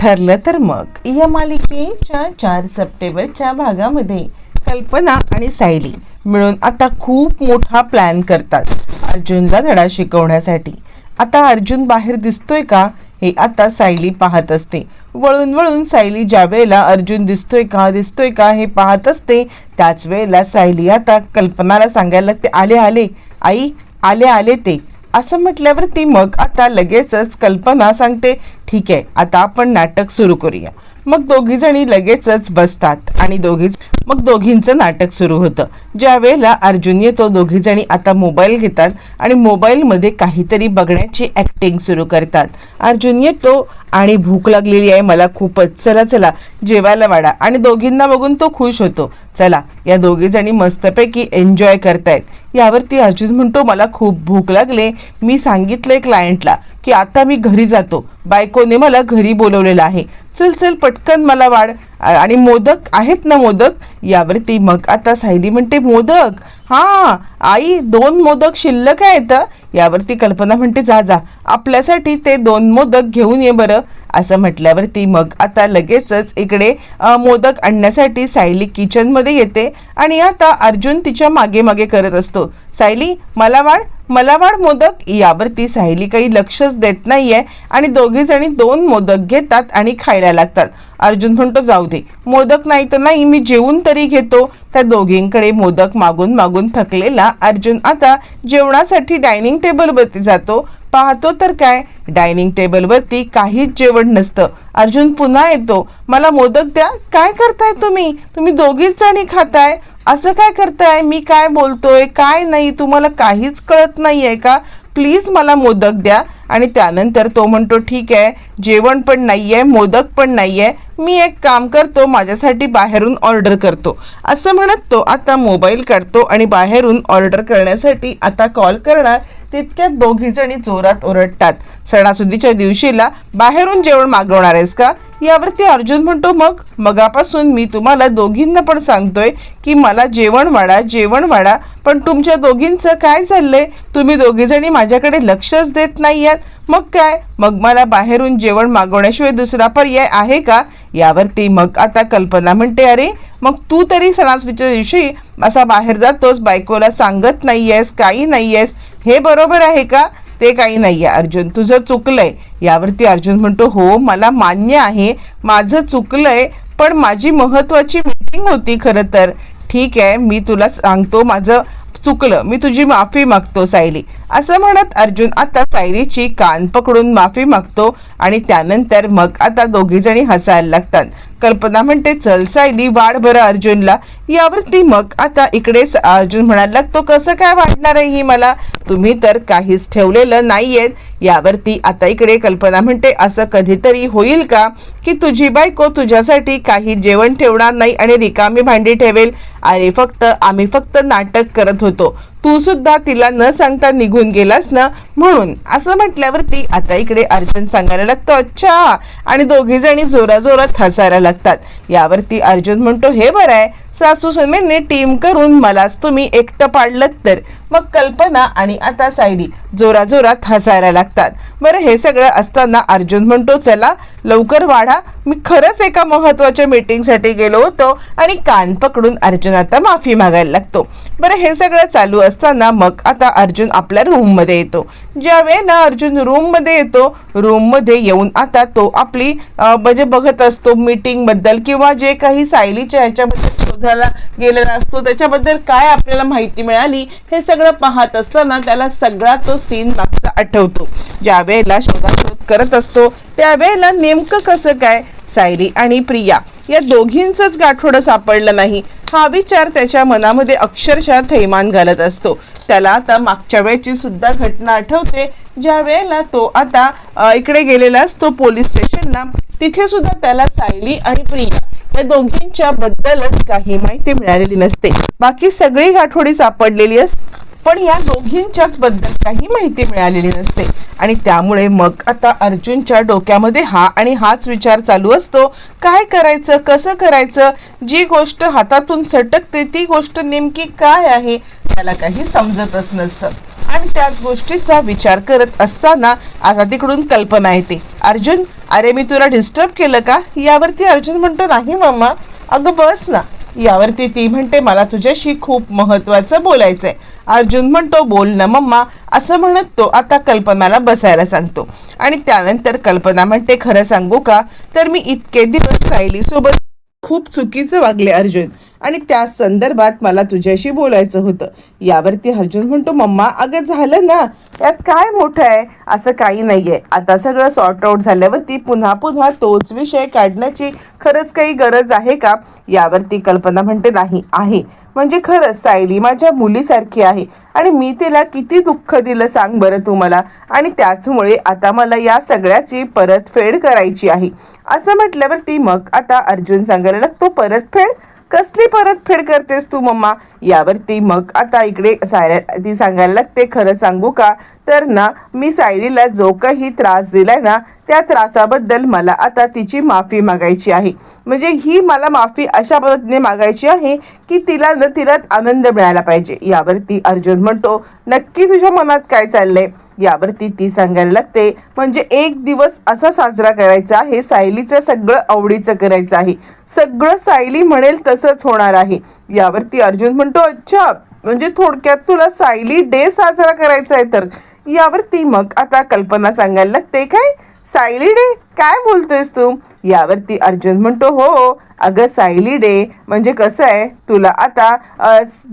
ठरलं तर मग. या मालिकेच्या चार सप्टेंबरच्या भागामध्ये कल्पना आणि सायली मिळून आता खूप मोठा प्लॅन करतात अर्जुनला धडा शिकवण्यासाठी. आता अर्जुन बाहेर दिसतोय का? हे आता सायली पाहत असते. वळून वळून सायली ज्या वेळेला अर्जुन दिसतोय का दिसतोय का हे पाहत असते त्याच वेळेला सायली आता कल्पनाला सांगायला लागते आले आले आई आले आले ते. असं म्हटल्यावरती मग आता लगेचच कल्पना सांगते ठीक आहे आता आपण नाटक सुरू करूया. मग दोघीजणी लगेचच बसतात आणि दोघीच मग दोघींचं नाटक सुरू होतं. ज्या वेळेला अर्जुन येतो दोघीजणी आता मोबाईल घेतात आणि मोबाईलमध्ये काहीतरी बघण्याची ॲक्टिंग सुरू करतात. अर्जुन येतो आणि भूक लागलेली आहे मला खूपच. चला चला. जेवायला वाढा. आणि दोघींना बघून तो खुश होतो. चला या दोघीजणी मस्तपैकी एन्जॉय करतायत. यावरती अर्जुन म्हणतो मला खूप भूक लागले. मी सांगितलंय क्लायंटला की आता मी घरी जातो. बायकोने मला घरी बोलवलेलं आहे. चल चल पटकन मला वाढ. आणि मोदक आहेत ना मोदक? यावरती मग आता सायली म्हणते मोदक? हां आई दोन मोदक शिल्लक आहेत यावरती कल्पना म्हणते जा जा आपल्यासाठी ते दोन मोदक घेऊन ये बरं. असं म्हटल्यावरती मग आता लगेचच इकडे मोदक आणण्यासाठी सायली किचनमध्ये येते आणि आता अर्जुन तिच्यामागे मागे करत असतो. सायली मला वाढ मला वाढ मोदक. यावरती सायली काही लक्षच देत नाही आहे आणि दोघी जणी दोन मोदक घेतात आणि खायला लागतात. अर्जुन म्हणतो जाऊ दे मोदक नाही तर नाही मी जेवून तरी घेतो. त्या दोघींकडे मोदक मागून मागून थकलेला अर्जुन आता जेवणासाठी डायनिंग टेबलवरती जातो. पाहतो तर काय? डायनिंग टेबलवरती काहीच जेवण नसतं. अर्जुन पुन्हा येतो मला मोदक द्या. काय करताय तुम्ही? तुम्ही दोघीच जणी खाताय. असं काय करताय? मी काय बोलतोय? काय नाही? तुम्हाला काहीच कळत नाही आहे का? प्लीज मला मोदक द्या. आणि त्यानंतर तो म्हणतो ठीक आहे. जेवण पण नाही आहे मोदक पण नाही आहे मी एक काम करतो माझ्यासाठी बाहेरून ऑर्डर करतो. असं म्हणत तो आता मोबाईल काढतो आणि बाहेरून ऑर्डर करण्यासाठी आता कॉल करणार. तितक्यात दोघीजणी जोरात ओरडतात. सणासुदीच्या दिवशीला बाहेरून जेवण मागवणार आहेस का? यावरती अर्जुन म्हणतो मग मगापासून मी तुम्हाला दोघींना पण सांगतोय की मला जेवण वाढा जेवण वाढा. पण तुमच्या दोघींचं काय चाललंय? तुम्ही दोघीजणी माझ्याकडे लक्षच देत नाही आहात मग काय? मग मला बाहेरून जेवण मागवण्याशिवाय दुसरा पर्याय आहे का? यावरती मग आता कल्पना म्हणते अरे मग तू तरी सणासुदीच्या दिवशी असा बाहेर जातोस बायकोला सांगत नाही आहेस काही नाही आहेस हे बरोबर आहे का? ते काही नाही आहे अर्जुन तुझं चुकलंय. यावरती अर्जुन म्हणतो हो मला मान्य आहे. माझं चुकलंय पण माझी महत्त्वाची मीटिंग होती खरं तर. ठीक आहे मी तुला सांगतो माझं चुकलं. मी तुझी माफी मागतो सायली. असं म्हणत अर्जुन आता सायरीची कान पकडून माफी मागतो आणि त्यानंतर मग आता दोघीजणी हसायला लागतात. कल्पना म्हणते चल सायली वाढ बरं अर्जुनला. यावरती मग आता इकडेच अर्जुन म्हणायला लागतो कसं काय वाढणार आहे ही मला? तुम्ही तर काहीच ठेवलेलं नाहीये यावरती आता इकडे कल्पना म्हणते असं कधीतरी होईल का? की तुझी बायको तुझ्यासाठी काही जेवण ठेवणार नाही आणि रिकामी भांडी ठेवेल. अरे फक्त आम्ही फक्त नाटक करत होतो. तू सुद्धा तिला न सांगता निघून गेलास ना म्हणून. असं म्हटल्यावरती आता इकडे अर्जुन सांगायला लागतो अच्छा. आणि दोघी जणी जोराजोरात हसायला लागतात. यावरती अर्जुन म्हणतो हे बरं आहे. सासू सुनेने टीम करून मलाच तुम्ही एकटं पाडलं तर. मग कल्पना आणि आता सायली जोराजोरात हसायला लागतात. बरं हे सगळं असताना अर्जुन म्हणतो चला लवकर वाढा. मी खरंच एका महत्त्वाच्या मीटिंगसाठी गेलो होतो आणि कान पकडून अर्जुन आता माफी मागायला लागतो. बरं हे सगळं चालू असताना मग आता अर्जुन आपल्या रूममध्ये येतो. ज्या वेळेला अर्जुन रूममध्ये येतो रूममध्ये येऊन आता तो आपली म्हणजे बघत असतो मीटिंगबद्दल किंवा जे काही सायलीच्या ह्याच्याबद्दल शोधायला गेलेला असतो त्याच्याबद्दल काय आपल्याला माहिती मिळाली हे सगळं पाहत असताना त्याला सगळा तो सीन मागचा आठवतो. ज्या वेळेला शोधाशोध करत असतो त्यावेळेला नेमकं कसं काय? सायली आणि प्रिया या दोघींचंच गाठोडं सापडलं नाही. हा विचार त्याच्या मनामध्ये अक्षरशः थैमान घालत असतो. त्याला आता मागच्या वेळेची सुद्धा घटना आठवते. ज्या वेळेला तो आता इकडे गेलेला असतो पोलीस स्टेशनला तिथे सुद्धा त्याला सायली आणि प्रिया या दोघींच्या बद्दलच काही माहिती मिळालेली नसते. बाकी सगळी गाठोडी सापडलेली असते. पण या दोघींच्याच बद्दल काही माहिती मिळालेली नसते. आणि त्यामुळे मग आता अर्जुनच्या डोक्यामध्ये हा आणि हाच विचार चालू असतो. काय करायचं? कसं करायचं? जी गोष्ट हातातून सटकते ती गोष्ट नेमकी काय आहे? त्याला काही समजतच नसतं. आणि त्याच गोष्टीचा विचार करत असताना आता तिकडून कल्पना येते. अर्जुन अरे मी तुला डिस्टर्ब केलं का? यावरती अर्जुन म्हणतो नाही मम्मा अगं बस ना. यावरती ती म्हणते मला तुझ्याशी खूप महत्वाचं आहे अर्जुन म्हणतो बोल ना मम्मा. असं म्हणत तो आता कल्पनाला बसायला सांगतो. आणि त्यानंतर कल्पना म्हणते खरं सांगू का? तर मी इतके दिवस सायलीसोबत खूप चुकीचं वागले अर्जुन. आणि त्या संदर्भात मला तुझ्याशी बोलायचं होतं. यावरती अर्जुन म्हणतो मम्मा अगं झालं ना. यात काय मोठं आहे? असं काही नाही आहे आता सगळं सॉर्ट आऊट झाल्यावरती पुन्हा पुन्हा तोच विषय काढण्याची खरंच काही गरज आहे का? यावरती कल्पना म्हणते नाही आहे. म्हणजे खरंच सायली माझ्या मुलीसारखी आहे. आणि मी तिला किती दुःख दिलं सांग बरं तू मला. आणि त्याचमुळे आता मला या सगळ्याची परतफेड करायची आहे. असं म्हटल्यावरती मग आता अर्जुन सांगायला लागतो परतफेड? कसली परतफेड करतेस तू मम्मा? यावरती मग आता इकडे सायरा ती सांगायला लागते खरं सांगू का? तर ना मी सायलीला जो काही त्रास दिलाय ना त्या त्रासाबद्दल मला आता तिची माफी मागायची आहे. म्हणजे ही मला माफी अशा पद्धतीने मागायची आहे की तिला न तिला आनंद मिळायला पाहिजे. यावरती अर्जुन म्हणतो नक्की तुझ्या मनात काय चाललंय? यावरती ती सांगायला लागते. म्हणजे एक दिवस असा साजरा करायचा आहे सायलीचं सगळं आवडीचं करायचं आहे. सगळं सायली म्हणेल तसंच होणार आहे. यावरती अर्जुन म्हणतो अच्छा म्हणजे थोडक्यात तुला सायली डे साजरा करायचा आहे तर. यावरती मग आता कल्पना सांगायला लागते काय? सायली डे? काय बोलतोयस तू? यावरती अर्जुन म्हणतो हो, हो अगं सायली डे म्हणजे कसं आहे? तुला आता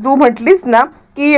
तू म्हटलीस ना की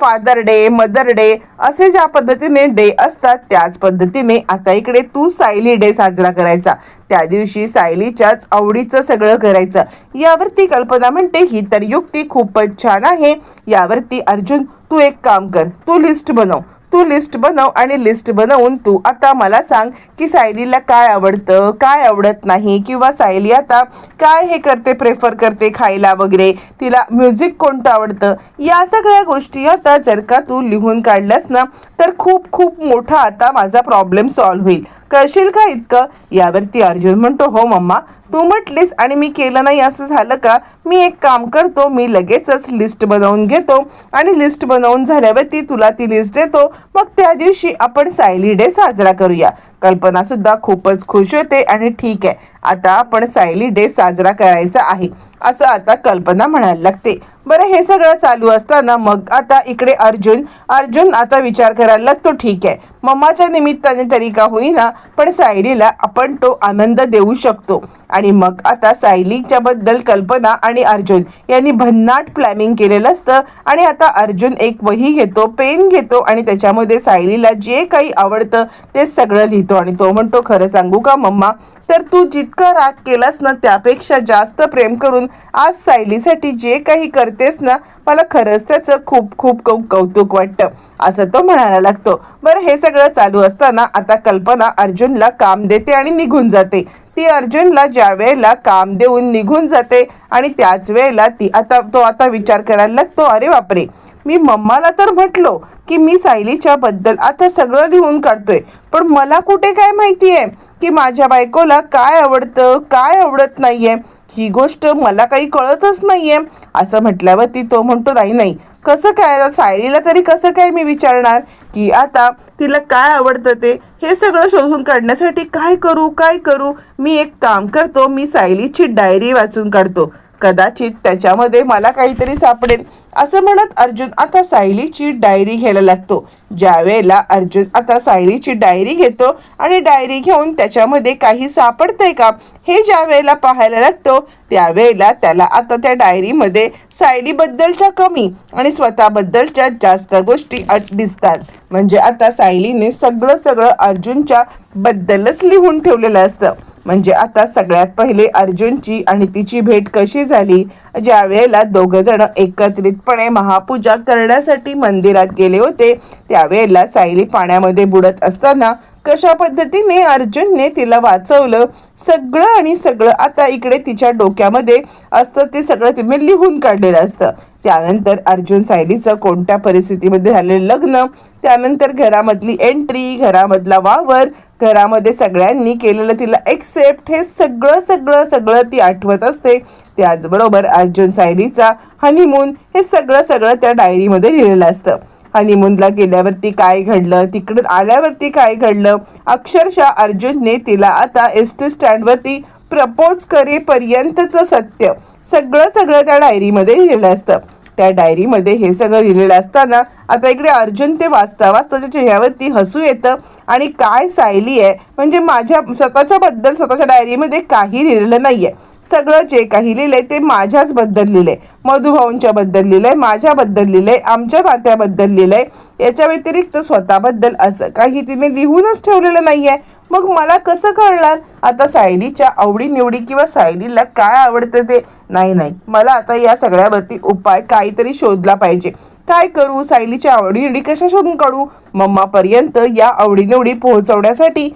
फादर डे मदर डे असे ज्या पद्धतीने डे असतात त्याच पद्धतीने आता इकडे तू सायली डे साजरा करायचा. त्या दिवशी सायलीच्याच आवडीचं सगळं करायचं. यावरती कल्पना म्हणते ही तर युक्ती खूपच छान आहे. यावरती अर्जुन तू एक काम कर तू लिस्ट बनव. तू लिस्ट बनव आणि लिस्ट बनवून तू आता मला सांग की सायलीला काय आवडतं काय आवडत नाही किंवा सायली आता काय हे करते प्रेफर करते खायला वगैरे तिला म्युझिक कोणतं आवडतं? या सगळ्या गोष्टी आता जर का तू लिहून काढल्यास ना तर खूप खूप मोठा आता माझा प्रॉब्लेम सॉल्व्ह होईल. करशील का इतकं? यावरती अर्जुन म्हणतो हो मम्मा तू म्हटलीस आणि मी केलं नाही असं झालं का? मी एक काम करतो मी लगेचच लिस्ट बनवून घेतो आणि लिस्ट बनवून झाल्यावरती तुला ती लिस्ट देतो. मग त्या दिवशी आपण सायली डे साजरा करूया. कल्पना सुद्धा खूपच खुश होते आणि ठीक आहे आता आपण सायली डे साजरा करायचा आहे असं आता कल्पना म्हणायला लागते. बरं हे सगळं चालू असताना मग आता इकडे अर्जुन अर्जुन आता विचार करायला लागतो ठीक आहे. मम्माच्या निमित्ताने तरी का होईना पण सायलीला आपण तो आनंद देऊ शकतो. आणि मग आता सायलीच्या बद्दल कल्पना आणि अर्जुन यांनी भन्नाट प्लॅनिंग केलेलं असतं. आणि आता अर्जुन एक वही घेतो पेन घेतो आणि त्याच्यामध्ये सायलीला जे काही आवडतं ते सगळं लिहितो. आणि तो म्हणतो खरं सांगू का मम्मा? तर तू जितका राग केलास ना त्यापेक्षा जास्त प्रेम करून आज सायलीसाठी जे काही करतेस ना मला खरंच त्याचं खूप खूप कौ कौतुक वाटतं. असं तो म्हणायला लागतो. बरं हे सगळं चालू असताना आता कल्पना अर्जुनला काम देते आणि निघून जाते. ती अर्जुनला ज्या वेळेला काम देऊन निघून जाते आणि त्याच वेळेला ती आता तो आता विचार करायला लागतो अरे बापरे मी मम्माला तर म्हटलो की मी सायलीच्या बद्दल आता सगळं लिहून काढतोय पण मला कुठे काय माहिती आहे की माझ्या बायकोला काय आवडतं काय आवडत नाहीये? ही गोष्ट मला काही कळतच नाहीये. असं म्हटल्यावरती तो म्हणतो नाही नाही कसं काय सायलीला तरी कसं काय मी विचारणार? की आता तिला काय आवडतं ते हे सगळं शोधून काढण्यासाठी काय करू काय करू? मी एक काम करतो मी सायलीची डायरी वाचून काढतो. कदाचित त्याच्यामध्ये मला काहीतरी सापडेल. असं म्हणत अर्जुन आता सायलीची डायरी घ्यायला लागतो. ज्यावेळेला अर्जुन आता सायलीची डायरी घेतो आणि डायरी घेऊन त्याच्यामध्ये काही सापडतंय का हे ज्या वेळेला पाहायला लागतो त्यावेळेला त्याला आता त्या डायरीमध्ये सायलीबद्दलच्या कमी आणि स्वतःबद्दलच्या जास्त गोष्टी अट- दिसतात. म्हणजे आता सायलीने सगळं सगळं अर्जुनच्या बद्दलच लिहून ठेवलेलं असतं. म्हणजे आता सगळ्यात पहिले अर्जुनची आणि तिची भेट कशी झाली ज्या वेळेला दोघं जण एकत्रितपणे महापूजा करण्यासाठी मंदिरात गेले होते त्यावेळेला सायली पाण्यामध्ये बुडत असताना कशा पद्धतीने अर्जुनने तिला वाचवलं? सगळं आणि सगळं आता इकडे तिच्या डोक्यामध्ये असतं ते सगळं तिने लिहून काढलेलं असतं. त्यानंतर अर्जुन सायलीचं कोणत्या परिस्थितीमध्ये झालेलं लग्न? त्यानंतर घरामधली एंट्री घरामधला वावर घरामध्ये सगळ्यांनी केलेलं तिला एक्सेप्ट हे सगळं सगळं सगळं ती आठवत असते. त्याचबरोबर अर्जुन सायलीचा हनीमून हे सगळं सगळं त्या डायरीमध्ये लिहिलेलं असतं. हनीमूनला गेल्यावरती काय घडलं तिकडे आल्यावरती काय घडलं अक्षरशः अर्जुनने तिला आता एस टी स्टँडवरती प्रपोज करेपर्यंतचं सत्य सगळं सगळं त्या डायरीमध्ये लिहिलेलं असतं. त्या डायरीमध्ये हे सगळं लिहिलेलं असताना आता इकडे अर्जुन ते वाचता वाचता त्याच्या चेहऱ्यावरती हसू येतं आणि काय सायली आहे? म्हणजे माझ्या स्वतःच्याबद्दल स्वतःच्या डायरीमध्ये काही लिहिलेलं नाही आहे सगळं जे काही लिहिलंय ते माझ्याचबद्दल लिहिलंय. मधुभाऊंच्याबद्दल लिहिलंय माझ्याबद्दल लिहिलंय आमच्या नात्याबद्दल लिहिलंय. याच्या व्यतिरिक्त स्वतःबद्दल असं काही तिने लिहूनच ठेवलेलं नाही आहे मग मला कसं कळणार? आता सायलीच्या आवडीनिवडी किंवा सायलीला काय आवडतं ते? नाही नाही. मला आता या सगळ्यावरती उपाय काहीतरी शोधला पाहिजे. काय करू? सायलीच्या आवडीनिवडी कशा शोधून काढू? मम्मापर्यंत या आवडीनिवडी पोहोचवण्यासाठी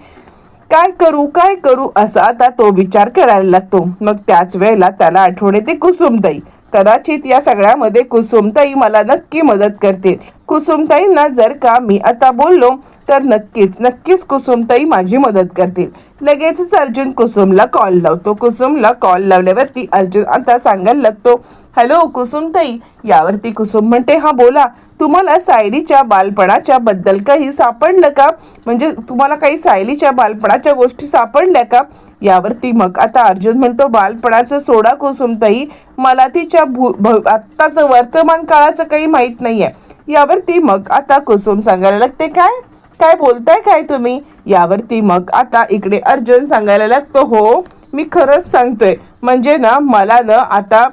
काय करू काय करू? असा आता तो विचार करायला लागतो. मग त्याच वेळेला त्याला आठवण येते कुसुमताई. कदाचित या सगळ्यामध्ये कुसुमताई मला नक्की मदत करतील. कुसुमताईंना जर का मी आता बोललो तर नक्कीच नक्कीच कुसुमताई माझी मदत करतील. लगेचच अर्जुन कुसुमला कॉल लावतो. कुसुमला कॉल लावल्यावरती अर्जुन आता सांगायला लागतो हॅलो कुसुमताई. यावरती कुसुम म्हणते हा बोला. तुम्हाला सायलीच्या बालपणाच्या बद्दल काही सापडलं का? म्हणजे तुम्हाला काही सायलीच्या बालपणाच्या गोष्टी सापडल्या का? यावरती मग आता अर्जुन म्हणतो बालपणाचं सोडा कुसुमताई मला तिच्या भू भ- आत्ताचं वर्तमान काळाचं काही माहीत नाही आहे यावरती मग आता कुसुम सांगायला लागते काय? काय बोलताय काय तुम्ही? यावरती मग आता इकडे अर्जुन सांगायला लागतो हो मी खरंच सांगतोय. म्हणजे ना मला ना आता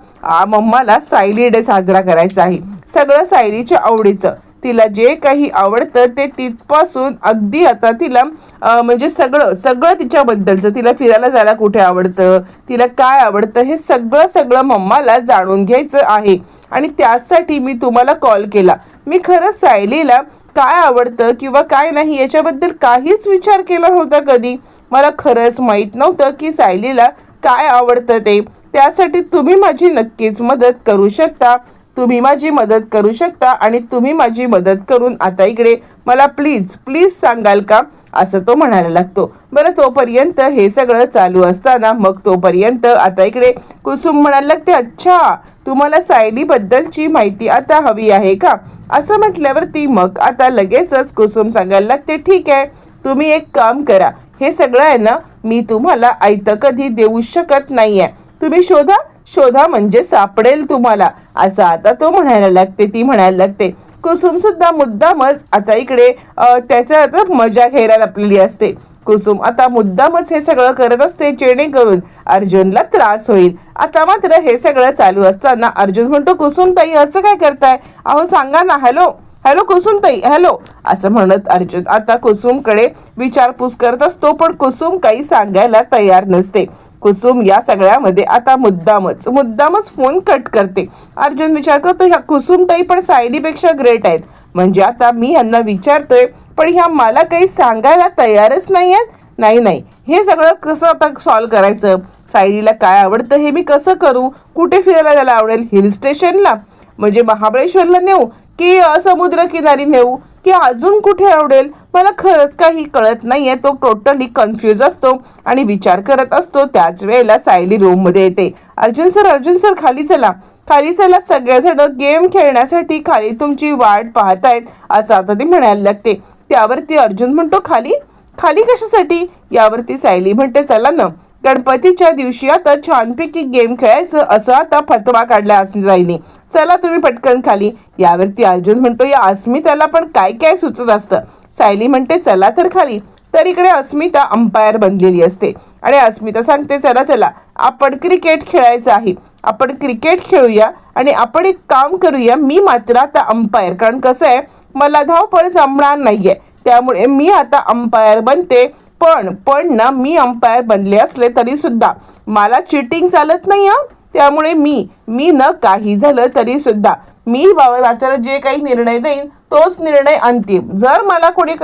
मम्माला सायली डे साजरा करायचा आहे. सगळं सायलीच्या आवडीचं. तिला जे काही आवडतं ते तिथपासून अगदी आता तिला म्हणजे सगळं सगळं तिच्याबद्दलचं तिला फिरायला जायला कुठे आवडतं तिला काय आवडतं हे सगळं सगळं मम्माला जाणून घ्यायचं आहे. आणि त्यासाठी मी तुम्हाला कॉल केला. मी खरंच सायलीला काय आवडतं किंवा काय नाही याच्याबद्दल काहीच विचार केला नव्हता कधी. मला खरंच माहीत नव्हतं की सायलीला काय आवडतं ते. त्यासाठी तुम्ही माझी नक्कीच मदत करू शकता. तुम्ही माझी मदत करू शकता आणि तुम्ही माझी मदत करून आता इकडे मला प्लीज प्लीज सांगाल का? असं तो म्हणायला लागतो. बरं तोपर्यंत हे सगळं चालू असताना मग तोपर्यंत आता इकडे कुसुम म्हणायला लागते अच्छा तुम्हाला सायलीबद्दलची माहिती आता हवी आहे का? असं म्हटल्यावरती मग आता लगेचच कुसुम सांगायला लागते ठीक आहे तुम्ही एक काम करा. हे सगळं आहे ना मी तुम्हाला ऐतं कधी देऊ शकत नाहीये. तुम्ही शोधा शोधा म्हणजे सापडेल तुम्हाला असं आता तो म्हणायला लागते ती म्हणायला लागते. कुसुम सुद्धा मुद्दामच आता इकडे त्याच्या आता मजा घ्यायला लपलेली असते. कुसुम आता मुद्दामच हे सगळं करत असते जेणेकरून अर्जुनला त्रास होईल. आता मात्र हे सगळं चालू असताना अर्जुन म्हणतो कुसुम ताई असं काय करताय? अहो सांगा ना हॅलो हॅलो कुसुम ताई हॅलो. असं म्हणत अर्जुन आता कुसुमकडे विचारपूस करत असतो पण कुसुम काही सांगायला तयार नसते. कुसुम या सगळ्यामध्ये आता मुद्दामच मुद्दामच फोन कट करते. अर्जुन विचार करतो ह्या कुसुमताई पण सायलीपेक्षा ग्रेट आहेत. म्हणजे आता मी यांना विचारतोय पण ह्या मला काही सांगायला तयारच नाही आहेत? नाही नाही. हे सगळं कसं आता सॉल्व करायचं? सायलीला काय आवडतं हे मी कसं करू? कुठे फिरायला जायला आवडेल? हिल स्टेशनला म्हणजे महाबळेश्वरला नेऊ की समुद्रकिनारी नेऊ? की अजून कुठे आवडेल? मला खरंच काही कळत नाहीये. तो टोटली कन्फ्यूज असतो आणि विचार करत असतो. त्याच वेळेला सायली रूममध्ये येते. अर्जुन सर अर्जुन सर खाली चला. खाली चला. सगळ्याजणं गेम खेळण्यासाठी खाली तुमची वाट पाहत आहेत असं आता ती म्हणायला लागते. त्यावरती अर्जुन म्हणतो खाली? खाली कशासाठी? यावरती सायली म्हणते चला ना. गणपतीच्या दिवशी आता छानपैकी गेम खेळायचं असं आता फतवा काढला असं चला तुम्ही पटकन खाली. यावरती अर्जुन म्हणतो या अस्मिताला पण काय काय सुचत असतं? सायली म्हणते चला तर खाली. तर इकडे अस्मिता अंपायर बनलेली असते. आणि अस्मिता सांगते चला चला. आपण क्रिकेट खेळायचं आहे. आपण क्रिकेट खेळूया आणि आपण एक काम करूया. मी मात्र आता अंपायर कारण कसं आहे मला धावपळ जमणार नाहीये. त्यामुळे मी आता अंपायर बनते. पण पण ना मी अंपायर बनले असले तरीसुद्धा. मला चिटिंग चालत नाही हा. त्यामुळे मी मी न काही झालं तरीसुद्धा. मी बाबा वाचायला जे काही निर्णय देईन तोच निर्णय अंतिम. जर मला कोणी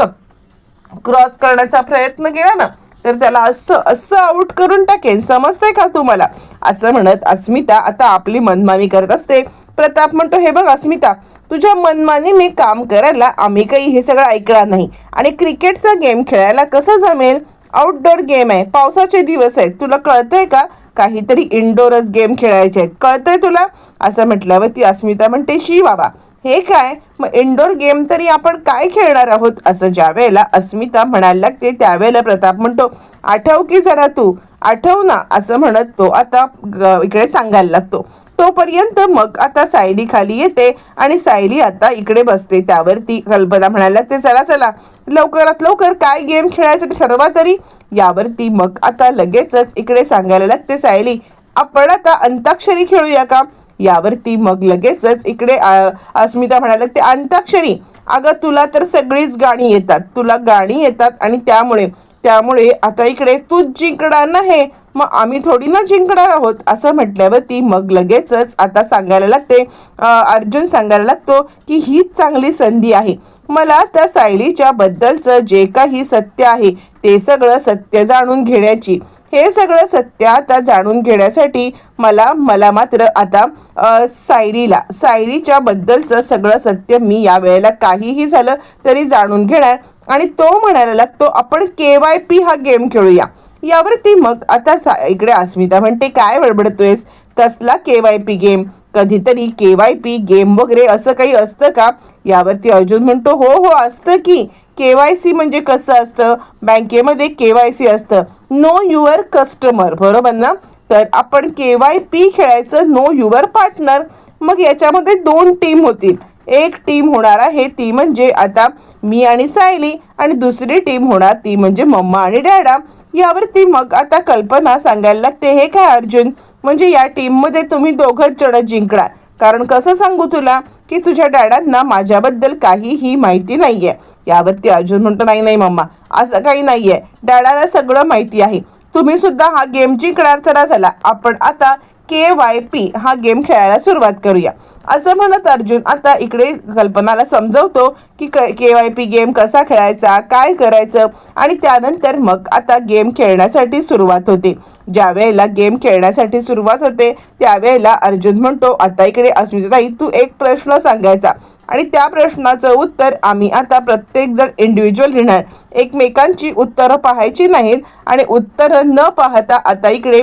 क्रॉस करण्याचा प्रयत्न केला ना तर त्याला असं असं आउट करून टाकेन. समजतंय का तुम्हाला? असं म्हणत अस्मिता आता आपली मनमानी करत असते. प्रताप म्हणतो हे बघ अस्मिता तुझ्या मनमानीने काम करायला आम्ही काही हे सगळं ऐकणार नाही. आणि क्रिकेटचा गेम खेळायला कसं जमेल? आउटडोर गेम आहे. पावसाचे दिवस आहेत. तुला कळतंय का? काहीतरी इनडोरच गेम खेळायचे आहेत. कळतंय तुला? असं म्हटल्यावर ती अस्मिता म्हणते शी बाबा हे काय? मग इनडोअर गेम तरी आपण काय खेळणार आहोत? असं ज्या वेळेला अस्मिता म्हणायला लागते त्यावेळेला प्रताप म्हणतो आठव की जरा तू. आठव ना असं म्हणत तो आता इकडे सांगायला लागतो. तोपर्यंत मग आता सायली खाली येते आणि सायली आता इकडे बसते. त्यावरती कल्पना म्हणायला लागते चला चला लवकरात लवकर काय गेम खेळायचं ठरवा तरी. यावरती मग आता लगेचच इकडे सांगायला लागते सायली आपण आता अंताक्षरी खेळूया का? यावरती मग लगेचच इकडे अस्मिता म्हणायला लागते अंताक्षरी अगं तुला तर सगळीच गाणी येतात तुला गाणी येतात आणि त्यामुळे त्यामुळे आता इकडे तू जिंकणार नाही मग आम्ही थोडी ना जिंकणार आहोत असं म्हटल्यावरती मग लगेचच आता सांगायला लागते अर्जुन सांगायला लागतो की हीच चांगली संधी आहे. मला त्या सायलीच्या बद्दलचं जे काही सत्य आहे ते सगळं सत्य जाणून घेण्याची. हे सगळं सत्य आता जाणून घेण्यासाठी मला मला मात्र आता सायरीला सायरीच्या बद्दलचं सगळं सत्य मी या वेळेला काहीही झालं तरी जाणून घेणार. आणि तो म्हणायला लागतो आपण के वाय पी हा गेम खेळूया. यावरती मग आता सा- इकडे अस्मिता म्हणते काय बडबडतोयस? कसला के वाय पी गेम? कधीतरी के वाय पी गेम वगैरे असं काही असतं का? यावरती अर्जुन म्हणतो हो हो असतं की. के वाय सी म्हणजे कसं असतं? बँकेमध्ये के वाय सी असतं. Know your customer. बरोबर ना? तर आपण के वाय पी खेळायचं नो युअर पार्टनर. मग याच्यामध्ये दोन टीम होतील. एक टीम होणार आहे ती म्हणजे आता मी आणि सायली. आणि दुसरी टीम होणार ती म्हणजे मम्मा आणि डॅडा. यावरती मग आता कल्पना सांगायला लागते. हे काय अर्जुन? म्हणजे या टीममध्ये तुम्ही दोघंच जण जिंकणार. कारण कसं सांगू तुला? की तुझ्या डॅडांना माझ्याबद्दल काहीही माहिती नाहीये. यावरती अर्जुन म्हणतो नाही नाही मम्मा असं काही नाहीये. डॅडाला सगळं माहिती आहे. तुम्ही सुद्धा हा गेम जिंकणार चला चला. आपण आता के वाय पी हा गेम खेळायला सुरुवात करूया. असं म्हणत अर्जुन आता इकडे कल्पनाला समजवतो की के वाय पी गेम कसा खेळायचा काय करायचं आणि त्यानंतर मग आता गेम खेळण्यासाठी सुरुवात होते. ज्या वेळेला गेम खेळण्यासाठी सुरुवात होते त्यावेळेला अर्जुन म्हणतो आता इकडे अस्मिताई तू एक प्रश्न सांगायचा. आणि त्या प्रश्नाचं उत्तर आम्ही आता प्रत्येकजण इंडिव्हिज्युअल लिहिणार. एकमेकांची उत्तरं पाहायची नाहीत आणि उत्तरं न पाहता आता इकडे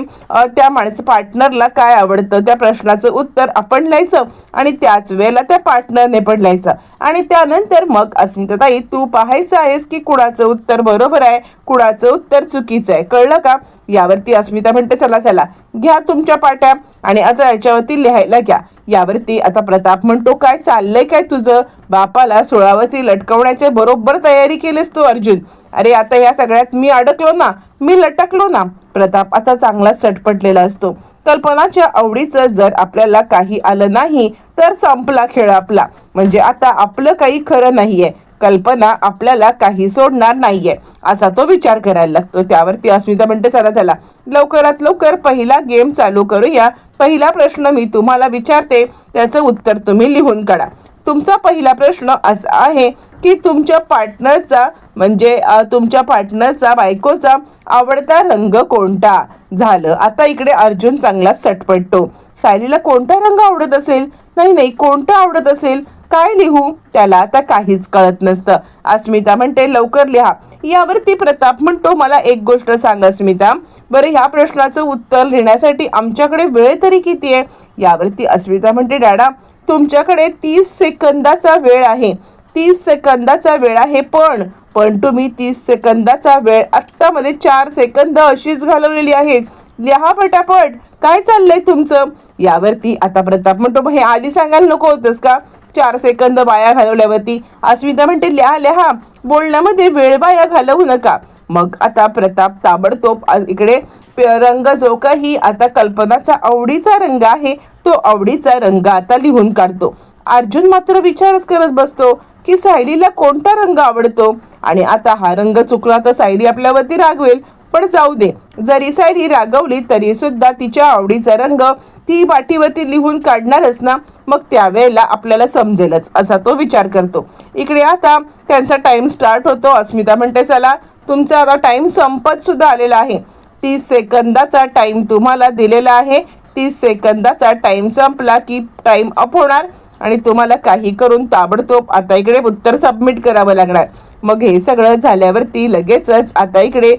त्या माणसं पार्टनरला काय आवडतं? त्या प्रश्नाचं उत्तर आपण लिहायचं आणि त्याच वेळेला त्या पार्टनरने पण लिहायचं. आणि त्यानंतर मग अस्मिताताई तू पाहायचं आहेस की कुणाचं उत्तर बरोबर आहे? कुणाचं उत्तर चुकीचं आहे? कळलं का? यावरती अस्मिता म्हणते चला चला घ्या तुमच्या पाट्या आणि आता याच्यावरती लिहायला घ्या. यावरती आता प्रताप म्हणतो काय चाललंय काय तुझं? बापाला सोळावरती लटकवण्याचे बरोबर तयारी केलीस तू अर्जुन. अरे आता या सगळ्यात मी अडकलो ना मी लटकलो ना. प्रताप आता चांगलाच सटपटलेला असतो. कल्पनाच्या आवडीचं जर आपल्याला काही आलं नाही तर संपला खेळ आपला. म्हणजे आता आपलं काही खरं नाहीये. कल्पना आपल्याला काही सोडणार नाहीये असा तो विचार करायला लागतो. त्यावरती अस्मिता म्हणते चला त्याला लवकरात लवकर पहिला गेम चालू करूया. पहिला प्रश्न मी तुम्हाला विचारते. त्याचं उत्तर तुम्ही लिहून काढा. तुमचा पहिला प्रश्न असा आहे की तुमच्या पार्टनरचा म्हणजे तुमच्या पार्टनरचा बायकोचा आवडता रंग कोणता? झालं. आता इकडे अर्जुन चांगला सटपटतो. सायलीला कोणता रंग आवडत असेल? नाही नाही. कोणता आवडत असेल? काय लिहू? त्याला आता काहीच कळत नसतं. अस्मिता म्हणते लवकर लिहा. यावरती प्रताप म्हणतो मला एक गोष्ट सांग अस्मिता. बरं ह्या प्रश्नाचं उत्तर लिहिण्यासाठी आमच्याकडे वेळ तरी किती आहे? यावरती अस्मिता म्हणते डॅडा तुमच्याकडे तीस सेकंदाचा वेळ आहे. तीस सेकंदाचा वेळ आहे पण पण तुम्ही तीस सेकंदाचा वेळ आत्तामध्ये चार सेकंद अशीच घालवलेली आहेत. लिहा पटापट. काय चाललंय तुमचं? यावरती आता प्रताप म्हणतो "मग हे आधी सांगायला नको होतंस का? चार सेकंद वाया घालवल्यावरती अस्मिता म्हणते लिहा लिहा बोलण्यामध्ये वेळ वाया घालवू नका. मग आता प्रताप ताबडतोब इकडे रंग जो काही आता कल्पनाचा आवडीचा रंग आहे. तो आवडीचा रंग आता लिहून काढतो. अर्जुन मात्र विचारच करत बसतो की सायलीला कोणता रंग आवडतो? आणि आता हा रंग चुकला तर सायली आपल्यावरती रागवेल. पण जाऊ दे जरी सायली रागवली तरी सुद्धा तिच्या आवडीचा रंग ती वाटीवरती लिहून काढणारच ना. मग त्यावेळेला आपल्याला समजेलच असा तो विचार करतो. इकडे आता त्यांचा टाइम स्टार्ट होतो. अस्मिता म्हणते चला तुमचा आता टाइम संपत सुद्धा आलेला आहे. तीस सेकंदाचा टाइम तुम्हाला दिलेला आहे. तीस सेकंदाचा टाइम संपला की टाइम अप होणार आणि तुम्हाला काही करून ताबडतोब आता इकडे उत्तर सबमिट करावं लागणार. मग हे सगळं झाल्यावरती लगेचच आता इकडे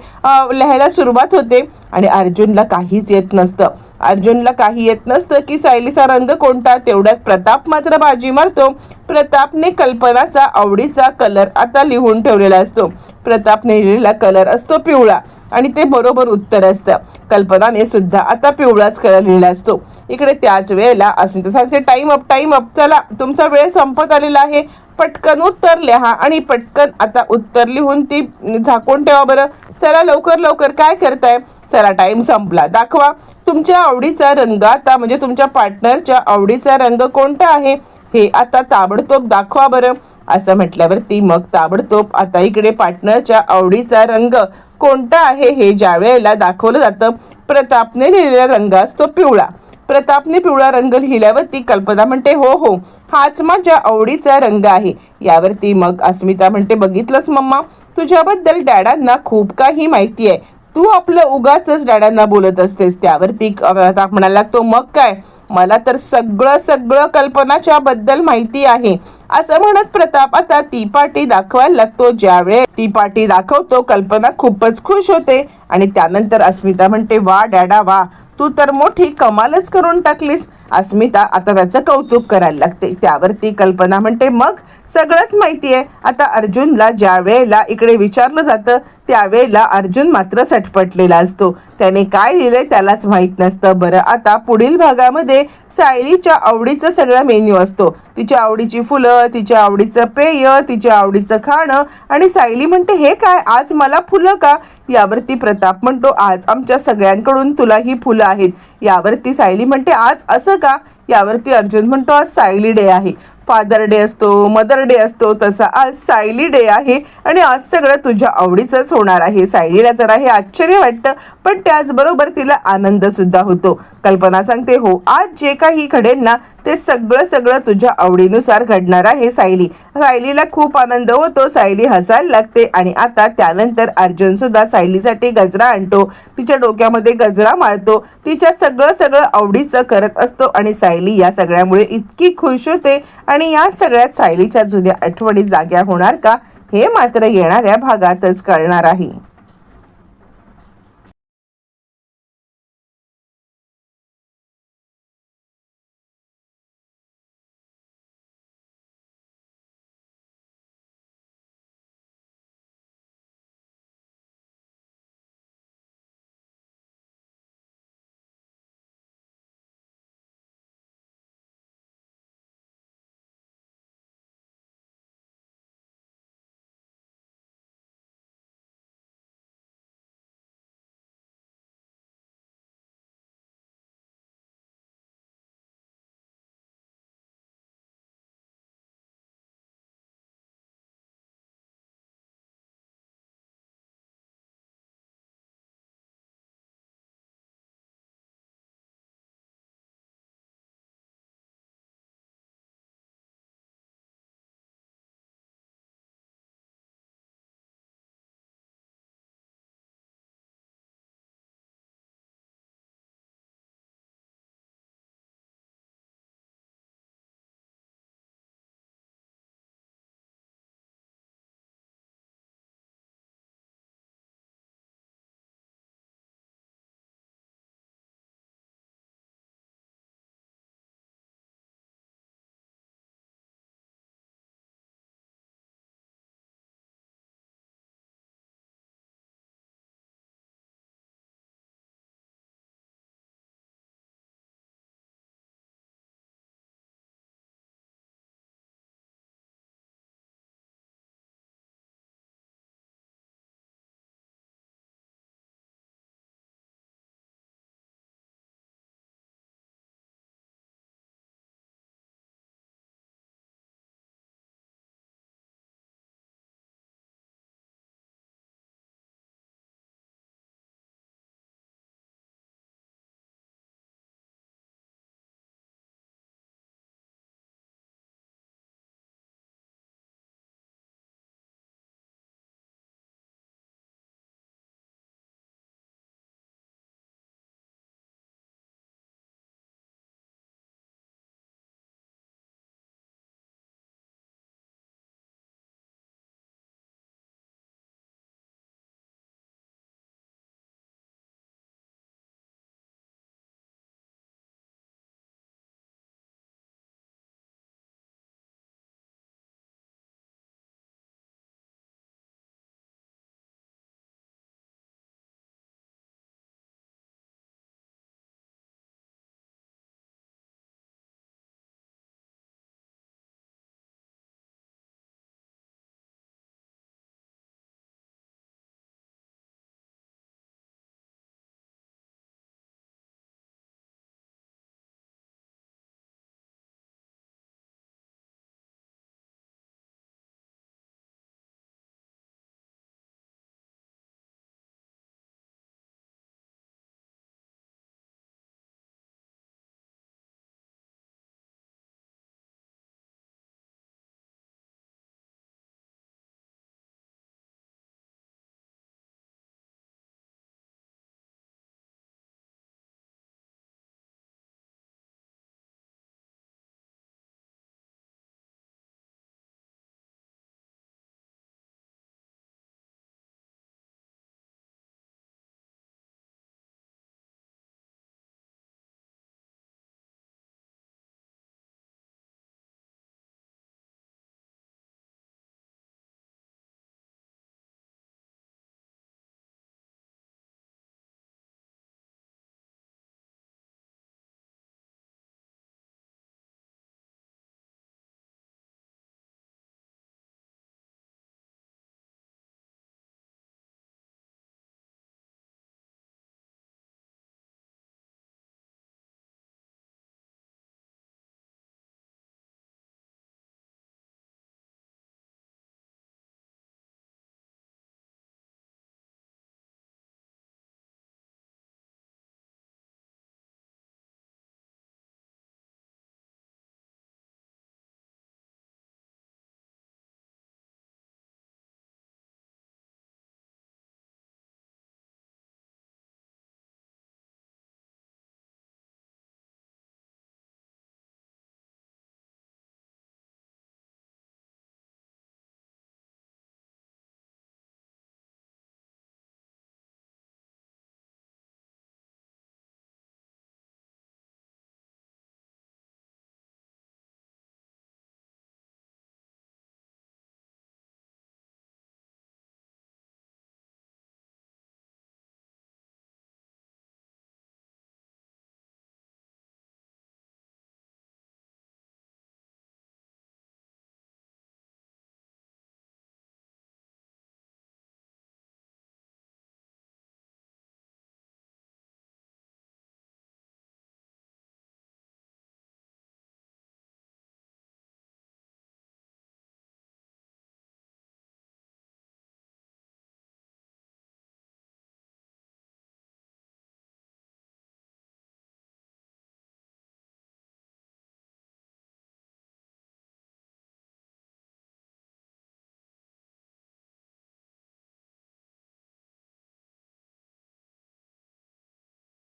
लिहायला सुरुवात होते आणि अर्जुनला काहीच येत नसतं. अर्जुनला काही येत नसतं की सायलीचा रंग कोणता तेवढ्यात प्रताप मात्र बाजी मारतो. प्रतापने कल्पनाचा आवडीचा कलर आता लिहून ठेवलेला असतो. प्रतापने लिहिलेला कलर असतो पिवळा आणि ते बरोबर उत्तर असतं. कल्पनाने सुद्धा आता पिवळाच कलर लिहिला असतो. इकडे त्याच वेळेला अस्मिता सांगते टाईम अप टाईम अप चला तुमचा वेळ संपत आलेला आहे. पटकन उत्तर लिहा आणि पटकन आता उत्तर लिहून ती झाकून ठेवा बरं. चला लवकर लवकर. काय करताय? चला टाईम संपला. दाखवा. तुमच्या आवडीचा रंग आता म्हणजे तुमच्या पार्टनरच्या आवडीचा रंग कोणता आहे? हे आता ताबडतोब दाखवा बरं. असं म्हटल्यावरती मग ताबडतोब आता इकडे पार्टनरच्या आवडीचा रंग कोणता आहे हे ज्या वेळेला दाखवलं जातं प्रतापने लिहिलेला रंग असतो पिवळा. प्रतापने पिवळा रंग लिहिल्यावरती कल्पना म्हणते हो हो हाच माझ्या आवडीचा रंग आहे. यावरती मग अस्मिता म्हणते बघितलंस मम्मा तुझ्याबद्दल डॅडांना खूप काही माहिती आहे. तू आपलं उगाच डॅडांना बोलत असतेस त्यावरती म्हणाला म्हणायला लागतो मग काय? मला तर सगळं सगळं कल्पनाच्या बद्दल माहिती आहे. असं म्हणत प्रताप आता ती पाटी दाखवायला लागतो. ज्यावेळेस ती पाटी दाखवतो कल्पना खूपच खुश होते. आणि त्यानंतर अस्मिता म्हणते वा डॅडा वा. तू तर मोठी कमालच करून टाकलीस. अस्मिता आता त्याचं कौतुक करायला लागते. त्यावरती कल्पना म्हणते मग सगळंच माहिती आहे. आता अर्जुनला ज्या वेळेला इकडे विचारलं जातं त्यावेळेला अर्जुन मात्र सटपटलेला असतो. त्याने काय लिहिलंय त्यालाच माहीत नसतं. बरं आता पुढील भागामध्ये सायलीच्या आवडीचं सगळं मेन्यू असतो. तिच्या आवडीची फुलं तिच्या आवडीचं पेय तिच्या आवडीचं खाणं आणि सायली म्हणते हे काय आज मला फुलं का? यावरती प्रताप म्हणतो आज आमच्या सगळ्यांकडून तुला ही फुलं आहेत. यावरती सायली म्हणते आज असं का? यावरती अर्जुन म्हणतो आज सायली डे आहे. फादर डे असतो मदर डे असतो तसा आज सायली डे आहे आणि आज सगळं तुझ्या आवडीचंच होणार आहे. सायलीला जरा हे आश्चर्य वाटतं पण त्याचबरोबर तिला आनंद सुद्धा होतो. कल्पना सांगते हो आज जे काही घडेल ना ते सगळं सगळं तुझ्या आवडीनुसार घडणार आहे सायली. सायलीला खूप आनंद होतो सायली हसायला लागते आणि आता त्यानंतर अर्जुन सुद्धा सायलीसाठी गजरा आणतो. तिच्या डोक्यामध्ये गजरा मारतो तिच्या सगळं सगळं आवडीचं करत असतो आणि सायली या सगळ्यामुळे इतकी खुश होते. आणि या सगळ्यात सायलीच्या जुन्या आठवणी जाग्या होणार का हे मात्र येणाऱ्या भागातच कळणार आहे.